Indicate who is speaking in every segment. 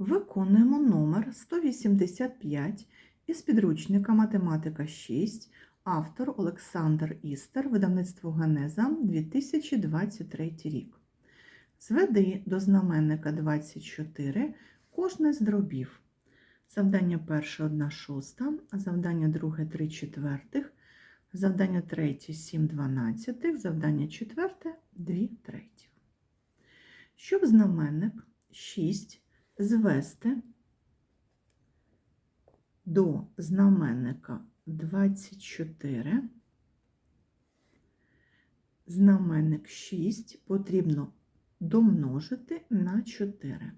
Speaker 1: Виконуємо номер 185 із підручника Математика 6, автор Олександр Істер, видавництво Генеза 2023 рік. Зведи до знаменника 24 кожне з дробів. Завдання перше 1 шоста, завдання друге 3 четвертих, завдання третє 7 дванадцятих, завдання четверте 2 третіх. Щоб знаменник 6 звести до знаменника 24, знаменник 6 потрібно домножити на 4.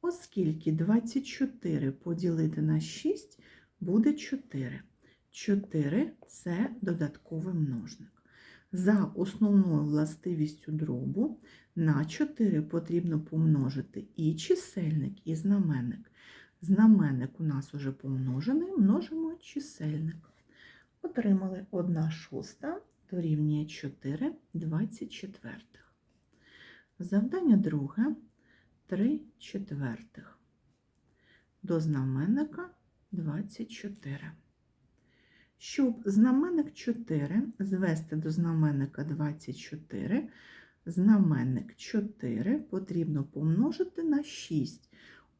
Speaker 1: Оскільки 24 поділити на 6 буде 4. 4 це додатковий множник. За основною властивістю дробу на 4 потрібно помножити і чисельник, і знаменник. Знаменник у нас уже помножений, множимо чисельник. Отримали 1 шоста дорівнює 4 24. Завдання друге 3 четвертих. До знаменника 24. Щоб знаменник 4 звести до знаменника 24, знаменник 4 потрібно помножити на 6,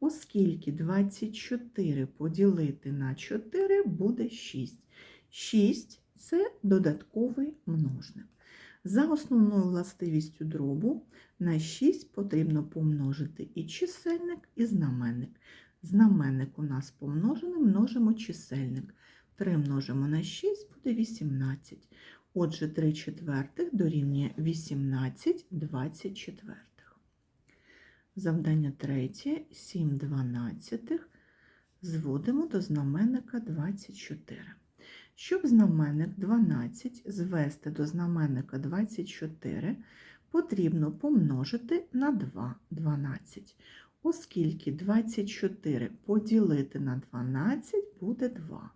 Speaker 1: оскільки 24 поділити на 4 буде 6. 6 це додатковий множник. За основною властивістю дробу на 6 потрібно помножити і чисельник, і знаменник. Знаменник у нас помножений, множимо чисельник. 3 множимо на 6 буде 18. Отже, 3 четвертих дорівнює 18 24. Завдання третє 7 дванадцятих зводимо до знаменника 24. Щоб знаменник 12 звести до знаменника 24, потрібно помножити на 2 12, оскільки 24 поділити на 12 буде 2.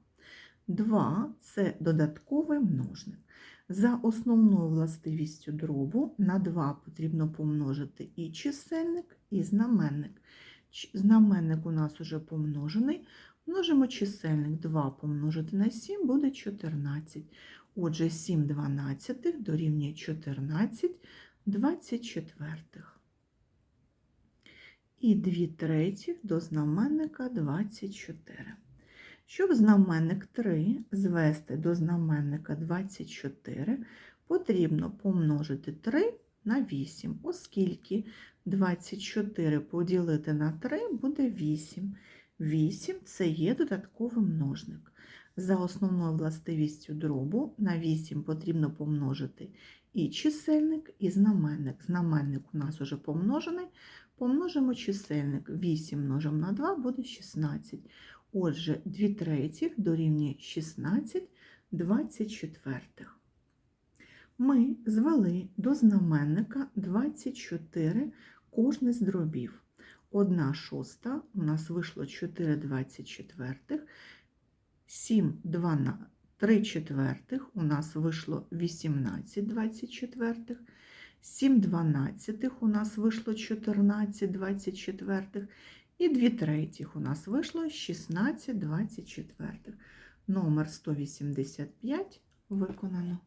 Speaker 1: 2 це додатковий множник. За основною властивістю дробу на 2 потрібно помножити і чисельник, і знаменник. Знаменник у нас уже помножений. Множимо чисельник 2 помножити на 7 буде 14. Отже, 7 дванадцятих дорівнює 14 24. І 2 третіх до знаменника 24. Щоб знаменник 3 звести до знаменника 24, потрібно помножити 3 на 8, оскільки 24 поділити на 3 буде 8. 8 це є додатковий множник. За основною властивістю дробу на 8 потрібно помножити і чисельник, і знаменник. Знаменник у нас уже помножений. Помножимо чисельник. 8 множимо на 2 буде 16. Отже, 2 третіх дорівнює 16 24. Ми звели до знаменника 24 кожне з дробів. 1 шоста у нас вийшло 4 24, 7 2 3 четвертих у нас вийшло 18 24, 7 дванадцятих у нас вийшло 14 24, і 2 третіх у нас вийшло 16 24. Номер 185 виконано.